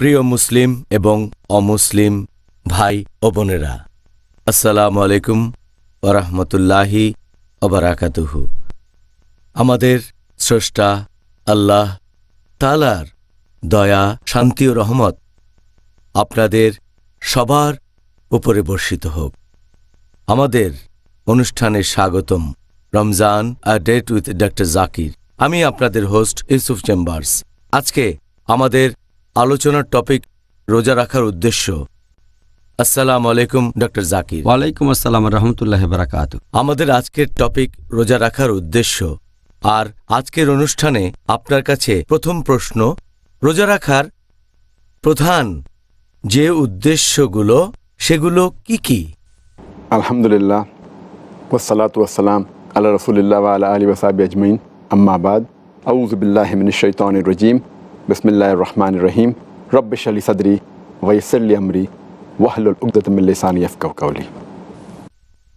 প্রিয় মুসলিম এবং অমুসলিম ভাই ও বোনেরা, আসসালামু আলাইকুম ওরহমতুল্লাহি ওবরাকাতুহু আমাদের স্রষ্টা আল্লাহ তালার দয়া, শান্তি ও রহমত আপনাদের সবার উপরে বর্ষিত হোক। আমাদের অনুষ্ঠানে স্বাগতম Ramzan a date with doctor Zakir. আমি আপনাদের হোস্ট ইউসুফ চেম্বার্স। আজকে আমাদের আলোচনার টপিক রোজা রাখার উদ্দেশ্য। আসসালামু আলাইকুম ডক্টর জাকির। ওয়ালাইকুম আসসালাম রহমতুল্লাহ বারাকাত আমাদের আজকের টপিক রোজা রাখার উদ্দেশ্য। আর আজকের অনুষ্ঠানে আপনার কাছে প্রথম প্রশ্ন রোজা রাখার প্রধান যে উদ্দেশ্যগুলো সেগুলো কি কি? আলহামদুলিল্লাহ ওসালাত ওয়াসালাম আল্লাহ রসুলিল্লাহ আলা আলী ওসাবি আজমাইন। আম্মাবাদ আউজবিল্লাহমিনশৈতান রজিম। বিসমিল্লাহ রহমান রহিম রব্বিশ আলী সদরি ওয়াইসল্লি আমরি ওয়াহলুল উকদতমিল্লিসানি কাউলি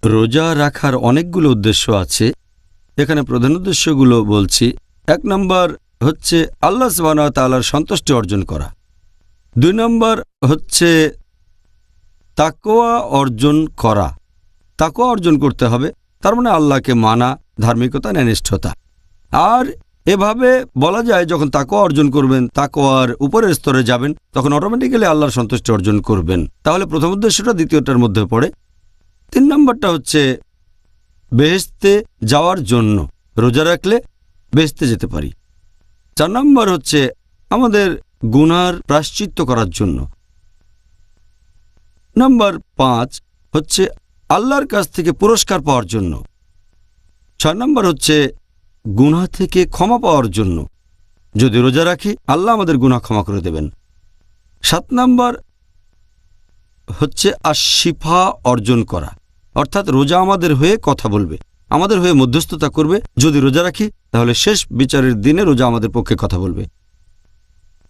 রোজা রাখার অনেকগুলো উদ্দেশ্য আছে। এখানে প্রধান উদ্দেশ্যগুলো বলছি, এক নম্বর হচ্ছে আল্লাহ তাল্লার সন্তুষ্টি অর্জন করা। দুই নম্বর হচ্ছে তাকোয়া অর্জন করা। তাকোয়া অর্জন করতে হবে, তার মানে আল্লাহকে মানা, ধার্মিকতা ন্যানিষ্ঠতা আর এভাবে বলা যায়, যখন তাকোয়া অর্জন করবেন তাকোয়ার উপরের স্তরে যাবেন, তখন অটোমেটিক্যালি আল্লাহর সন্তুষ্টি অর্জন করবেন। তাহলে প্রথম উদ্দেশ্যটা দ্বিতীয়টার মধ্যে পড়ে। তিন নম্বরটা হচ্ছে বেহেস্তে যাওয়ার জন্য রোজা রাখলে বেহেস্তে যেতে পারি। চার নম্বর হচ্ছে, আমাদের গুনার প্রাশ্চিত্য করার জন্য। নম্বর পাঁচ হচ্ছে, আল্লাহর কাছ থেকে পুরস্কার পাওয়ার জন্য। ছয় নম্বর হচ্ছে গুনা থেকে ক্ষমা পাওয়ার জন্য। যদি রোজা রাখি, আল্লাহ আমাদের গুনাহ ক্ষমা করে দেবেন। সাত নম্বর হচ্ছে আশিফা অর্জন করা। অর্থাৎ রোজা আমাদের হয়ে কথা বলবে, আমাদের হয়ে মধ্যস্থতা করবে। যদি রোজা রাখি, তাহলে শেষ বিচারের দিনে রোজা আমাদের পক্ষে কথা বলবে।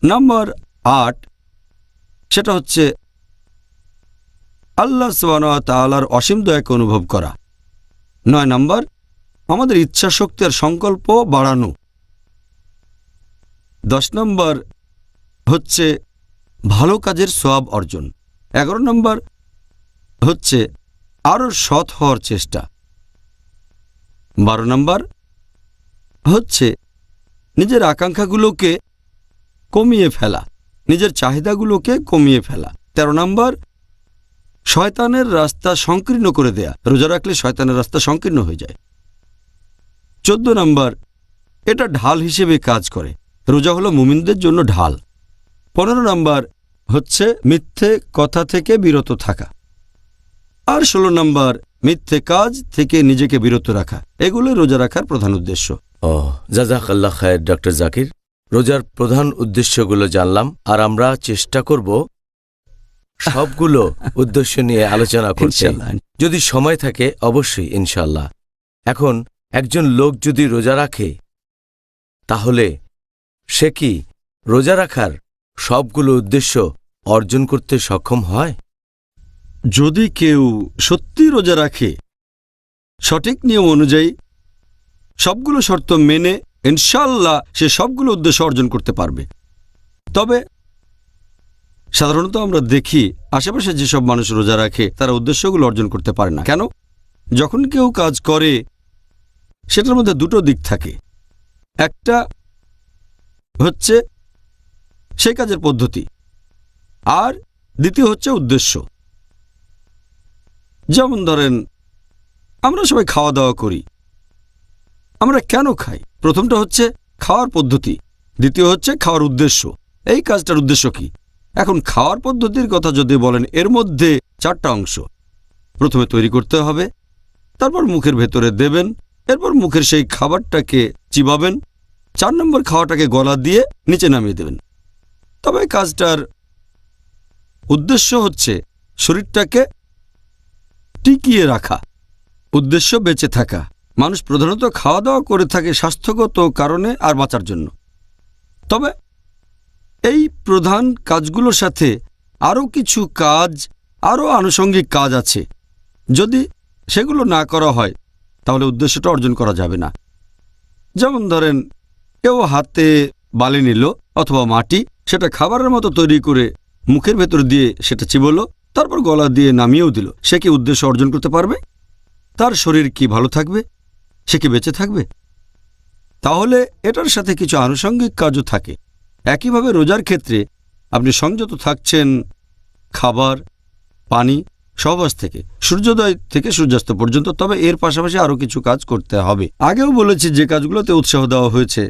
নাম্বার আট, সেটা হচ্ছে আল্লাহ সোয়ান তালার অসীম দয়াকে অনুভব করা। নয় নম্বর আমাদের ইচ্ছা শক্তি আর সংকল্প বাড়ানো। দশ নম্বর হচ্ছে ভালো কাজের সোয়াব অর্জন। এগারো নম্বর হচ্ছে আরও সৎ হওয়ার চেষ্টা। বারো নম্বর হচ্ছে নিজের আকাঙ্ক্ষাগুলোকে কমিয়ে ফেলা, নিজের চাহিদাগুলোকে কমিয়ে ফেলা। ১৩ নম্বর শয়তানের রাস্তা সংকীর্ণ করে দেয়া। রোজা রাখলে শয়তানের রাস্তা সংকীর্ণ হয়ে যায়। চোদ্দ নম্বর এটা ঢাল হিসেবে কাজ করে। রোজা হলো মুমিনদের জন্য ঢাল। পনেরো নম্বর হচ্ছে মিথ্যে কথা থেকে বিরত থাকা। আর ষোলো নম্বর মিথ্যে কাজ থেকে নিজেকে বিরত রাখা। এগুলো রোজা রাখার প্রধান উদ্দেশ্য। ও জাজাক আল্লাহ খায়ের ডক্টর জাকির। রোজার প্রধান উদ্দেশ্যগুলো জানলাম আর আমরা চেষ্টা করব সবগুলো উদ্দেশ্য নিয়ে আলোচনা ইনশাআল্লাহ। যদি সময় থাকে অবশ্যই ইনশাল্লাহ এখন একজন লোক যদি রোজা রাখে, তাহলে সে কি রোজা রাখার সবগুলো উদ্দেশ্য অর্জন করতে সক্ষম হয়? যদি কেউ সত্যি রোজা রাখে, সঠিক নিয়ম অনুযায়ী সবগুলো শর্ত মেনে ইনশাল্লাহ সে সবগুলো উদ্দেশ্য অর্জন করতে পারবে। তবে সাধারণত আমরা দেখি, আশেপাশে যেসব মানুষ রোজা রাখে, তারা উদ্দেশ্যগুলো অর্জন করতে পারে না। কেন? যখন কেউ কাজ করে সেটার মধ্যে দুটো দিক থাকে। একটা হচ্ছে সেই কাজের পদ্ধতি, আর দ্বিতীয় হচ্ছে উদ্দেশ্য। যেমন ধরেন, আমরা সবাই খাওয়া দাওয়া করি। আমরা কেন খাই? প্রথমটা হচ্ছে খাওয়ার পদ্ধতি, দ্বিতীয় হচ্ছে খাওয়ার উদ্দেশ্য। এই কাজটার উদ্দেশ্য কি? এখন খাওয়ার পদ্ধতির কথা যদি বলেন, এর মধ্যে চারটা অংশ। প্রথমে তৈরি করতে হবে, তারপর মুখের ভেতরে দেবেন এরপর মুখের সেই খাবারটাকে চিবাবেন, চার নম্বর খাওয়াটাকে গলা দিয়ে নিচে নামিয়ে দেবেন। তবে কাজটার উদ্দেশ্য হচ্ছে শরীরটাকে টিকিয়ে রাখা, উদ্দেশ্য বেঁচে থাকা। মানুষ প্রধানত খাওয়া দাওয়া করে থাকে স্বাস্থ্যগত কারণে আর বাঁচার জন্য। তবে এই প্রধান কাজগুলোর সাথে আরও কিছু কাজ, আরও আনুষঙ্গিক কাজ আছে। যদি সেগুলো না করা হয় তাহলে উদ্দেশ্যটা অর্জন করা যাবে না। যেমন ধরেন, কেউ হাতে বালি নিল অথবা মাটি, সেটা খাবারের মতো তৈরি করে মুখের ভেতর দিয়ে সেটা চিবলো, তারপর গলা দিয়ে নামিয়েও দিল। সে কি উদ্দেশ্য অর্জন করতে পারবে? তার শরীর কি ভালো থাকবে? সে কি বেঁচে থাকবে? তাহলে এটার সাথে কিছু আনুষঙ্গিক কাজও থাকে। একইভাবে রোজার ক্ষেত্রে আপনি সংযত থাকছেন খাবার, পানি সহবাস থেকে, সূর্যোদয় থেকে সূর্যাস্ত পর্যন্ত, তবে এর পাশাপাশি আরও কিছু কাজ করতে হবে। আগেও বলেছি যে কাজগুলোতে উৎসাহ দেওয়া হয়েছে,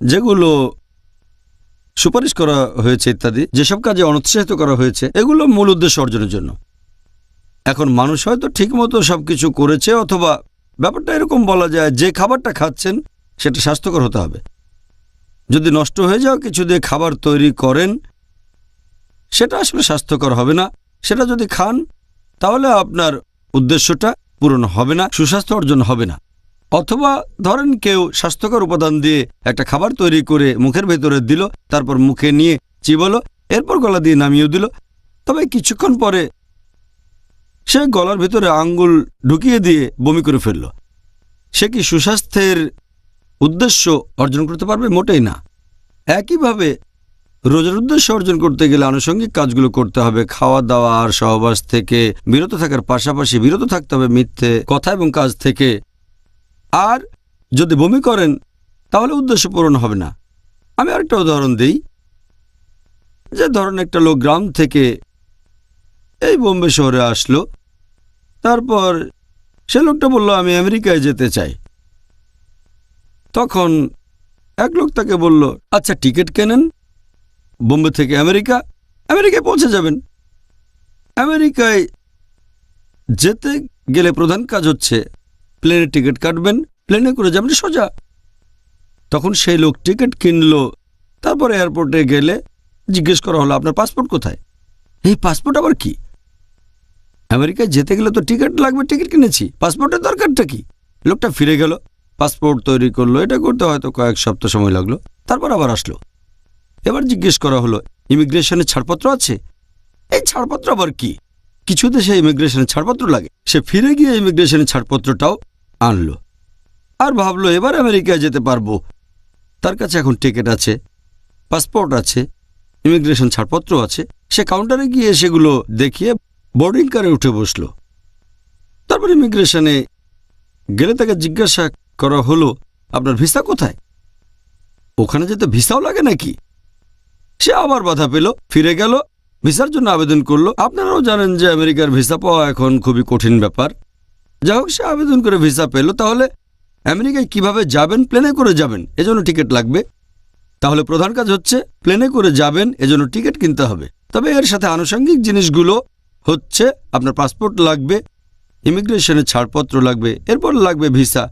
যেগুলো সুপারিশ করা হয়েছে ইত্যাদি, যেসব কাজে অনুৎসাহিত করা হয়েছে, এগুলো মূল উদ্দেশ্য অর্জনের জন্য। এখন মানুষ হয়তো ঠিকমতো সব কিছু করেছে, অথবা ব্যাপারটা এরকম বলা যায়, যে খাবারটা খাচ্ছেন, সেটা স্বাস্থ্যকর হতে হবে। যদি নষ্ট হয়ে যাওয়া কিছু দিয়ে খাবার তৈরি করেন, সেটা আসলে স্বাস্থ্যকর হবে না। সেটা যদি খান তাহলে আপনার উদ্দেশ্যটা পূরণ হবে না, সুস্বাস্থ্য অর্জন হবে না। অথবা ধরেন কেউ স্বাস্থ্যকর উপাদান দিয়ে একটা খাবার তৈরি করে মুখের ভেতরে দিল, তারপর মুখে নিয়ে চিবলো, এরপর গলা দিয়ে নামিয়েও দিল। তবে কিছুক্ষণ পরে সে গলার ভেতরে আঙ্গুল ঢুকিয়ে দিয়ে বমি করে ফেলল। সে কি সুস্বাস্থ্যের উদ্দেশ্য অর্জন করতে পারবে? মোটেই না। একইভাবে রোজার উদ্দেশ্য অর্জন করতে গেলে আনুষঙ্গিক কাজগুলো করতে হবে। খাওয়া দাওয়া আর সহবাস থেকে বিরত থাকার পাশাপাশি বিরত থাকতে হবে মিথ্যে কথা এবং কাজ থেকে। আর যদি বমি করেন, তাহলে উদ্দেশ্য পূরণ হবে না। আমি আরেকটা উদাহরণ দিই। যে ধরুন একটা লোক গ্রাম থেকে এই বোম্বে শহরে আসলো। তারপর সে লোকটা বলল, আমি আমেরিকায় যেতে চাই। তখন এক লোক তাকে বলল আচ্ছা টিকিট কেনেন? বোম্বে থেকে আমেরিকা, আমেরিকায় পৌঁছে যাবেন। আমেরিকায় যেতে গেলে প্রধান কাজ হচ্ছে প্লেনের টিকিট কাটবেন, প্লেনে করে যাবেন সোজা। তখন সেই লোক টিকিট কিনলো, তারপর এয়ারপোর্টে গেলে জিজ্ঞেস করা হলো, আপনার পাসপোর্ট কোথায়? এই পাসপোর্ট আবার কি? আমেরিকায় যেতে গেলে তো টিকিট লাগবে, টিকিট কিনেছি। পাসপোর্টের দরকারটা কি? লোকটা ফিরে গেল, পাসপোর্ট তৈরি করল, এটা করতে হয়তো কয়েক সপ্তাহ সময় লাগল, তারপর আবার আসলো। এবার জিজ্ঞেস করা হলো, ইমিগ্রেশনের ছাড়পত্র আছে? এই ছাড়পত্র আবার কি? কিছু দেশে ইমিগ্রেশনের ছাড়পত্র লাগে। সে ফিরে গিয়ে ইমিগ্রেশনের ছাড়পত্রটাও আনলো আর ভাবলো, এবার আমেরিকায় যেতে পারব। তার কাছে এখন টিকিট আছে, পাসপোর্ট আছে, ইমিগ্রেশন ছাড়পত্র আছে। সে কাউন্টারে গিয়ে সেগুলো দেখিয়ে বোর্ডিং কারে উঠে বসল। তারপর ইমিগ্রেশনে গেলে তাকে জিজ্ঞাসা করা হলো, আপনার ভিসা কোথায়? ওখানে যেতে ভিসাও লাগে নাকি? সে আবার বাধা পেল, ফিরে গেল, ভিসার জন্য আবেদন করল। আপনারাও জানেন যে আমেরিকার ভিসা পাওয়া এখন খুবই কঠিন ব্যাপার। যাই হোক, সে আবেদন করে ভিসা পেল। তাহলে আমেরিকায় কীভাবে যাবেন? প্লেনে করে যাবেন, এজন্য টিকিট লাগবে। তাহলে প্রধান কাজ হচ্ছে, প্লেনে করে যাবেন, এজন্য টিকিট কিনতে হবে। তবে এর সাথে আনুষঙ্গিক জিনিসগুলো হচ্ছে, আপনার পাসপোর্ট লাগবে, ইমিগ্রেশনের ছাড়পত্র লাগবে, এরপর লাগবে ভিসা।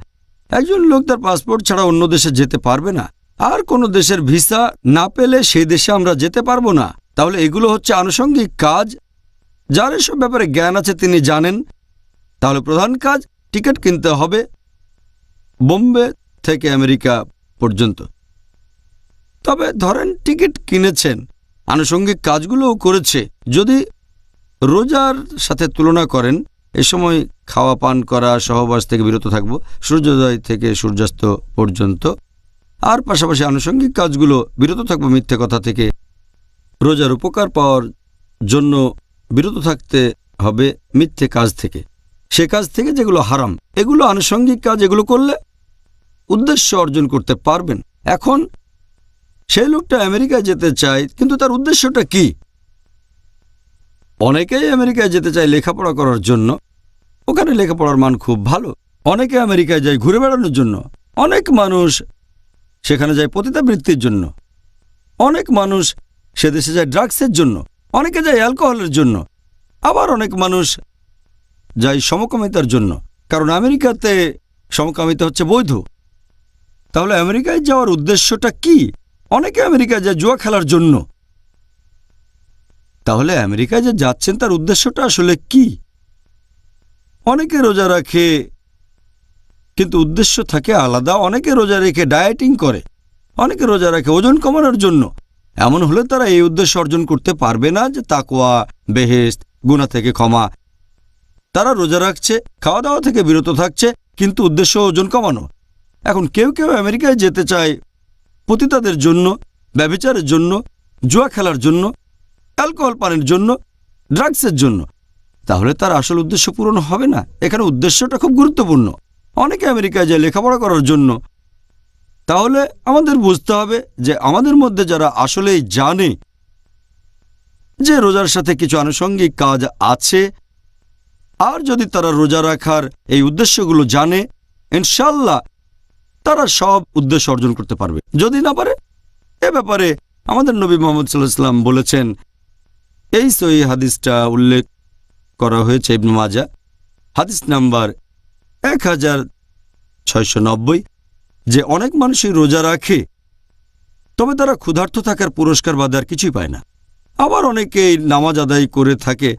একজন লোক তার পাসপোর্ট ছাড়া অন্য দেশে যেতে পারবে না। আর কোনো দেশের ভিসা না পেলে সেই দেশে আমরা যেতে পারব না। তাহলে এগুলো হচ্ছে আনুষঙ্গিক কাজ। যার এসব ব্যাপারে জ্ঞান আছে তিনি জানেন। তাহলে প্রধান কাজ, টিকিট কিনতে হবে বোম্বে থেকে আমেরিকা পর্যন্ত। তবে ধরেন টিকিট কিনেছেন, আনুষঙ্গিক কাজগুলোও করেছে। যদি রোজার সাথে তুলনা করেন, এ সময় খাওয়া পান করা, সহবাস থেকে বিরত থাকব, সূর্যোদয় থেকে সূর্যাস্ত পর্যন্ত আর পাশাপাশি আনুষঙ্গিক কাজগুলো বিরত থাকব মিথ্যে কথা থেকে। রোজার উপকার পাওয়ার জন্য বিরত থাকতে হবে মিথ্যে কাজ থেকে। সে কাজ থেকে যেগুলো হারাম, এগুলো আনুষঙ্গিক কাজ, এগুলো করলে উদ্দেশ্য অর্জন করতে পারবেন। এখন সেই লোকটা আমেরিকায় যেতে চায়, কিন্তু তার উদ্দেশ্যটা কি? অনেকেই আমেরিকায় যেতে চায় লেখাপড়া করার জন্য। ওখানে লেখাপড়ার মান খুব ভালো। অনেকে আমেরিকায় যায় ঘুরে বেড়ানোর জন্য। অনেক মানুষ সেখানে যায় পতিতাবৃত্তির জন্য। অনেক মানুষ সে দেশে যায় ড্রাগসের জন্য, অনেকে যায় অ্যালকোহলের জন্য, আবার অনেক মানুষ যায় সমকামিতার জন্য। কারণ আমেরিকাতে সমকামিতা হচ্ছে বৈধ। তাহলে আমেরিকায় যাওয়ার উদ্দেশ্যটা কি? অনেকে আমেরিকায় যায় জুয়া খেলার জন্য। তাহলে আমেরিকায় যে যাচ্ছেন তার উদ্দেশ্যটা আসলে কি? অনেকে রোজা রাখে কিন্তু উদ্দেশ্য থাকে আলাদা। অনেকে রোজা রেখে ডায়েটিং করে, অনেকে রোজা রাখে ওজন কমানোর জন্য। এমন হলে তারা এই উদ্দেশ্য অর্জন করতে পারবে না যে তাকোয়া বেহেস্ত গুণা থেকে ক্ষমা। তারা রোজা রাখছে খাওয়া দাওয়া থেকে বিরত থাকছে, কিন্তু উদ্দেশ্য ওজন কমানো। এখন কেউ কেউ আমেরিকায় যেতে চায় পতিতাদের জন্য, ব্যবিচারের জন্য, জুয়া খেলার জন্য, অ্যালকোহল পানের জন্য, ড্রাগসের জন্য। তাহলে তার আসল উদ্দেশ্য পূরণ হবে না। এখানে উদ্দেশ্যটা খুব গুরুত্বপূর্ণ। অনেকে আমেরিকায় যায় লেখাপড়া করার জন্য। তাহলে আমাদের বুঝতে হবে যে আমাদের মধ্যে যারা আসলেই জানে যে রোজার সাথে কিছু আনুষঙ্গিক কাজ আছে, আর যদি তারা রোজা রাখার এই উদ্দেশ্যগুলো জানে ইনশাল্লাহ তারা সব উদ্দেশ্য অর্জন করতে পারবে। যদি না পারে, এ ব্যাপারে আমাদের নবী মোহাম্মদ সাল্লাহ সাল্লাম বলেছেন, এই সই হাদিসটা উল্লেখ করা হয়েছে ইবনু মাজা হাদিস নাম্বার এক হাজার ছয়শো নব্বই, যে অনেক মানুষই রোজা রাখে, তবে তারা ক্ষুধার্ত থাকার পুরস্কার বাদে আর কিছুই পায় না। আবার অনেকেই নামাজ আদায় করে থাকে,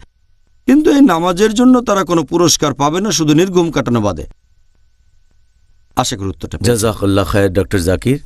কিন্তু এই নামাজের জন্য তারা কোনো পুরস্কার পাবে না, শুধু নির্ঘুম কাটানো বাদে। আশা করি উত্তরটা পেয়েছেন। খায় ডক্টর জাকির।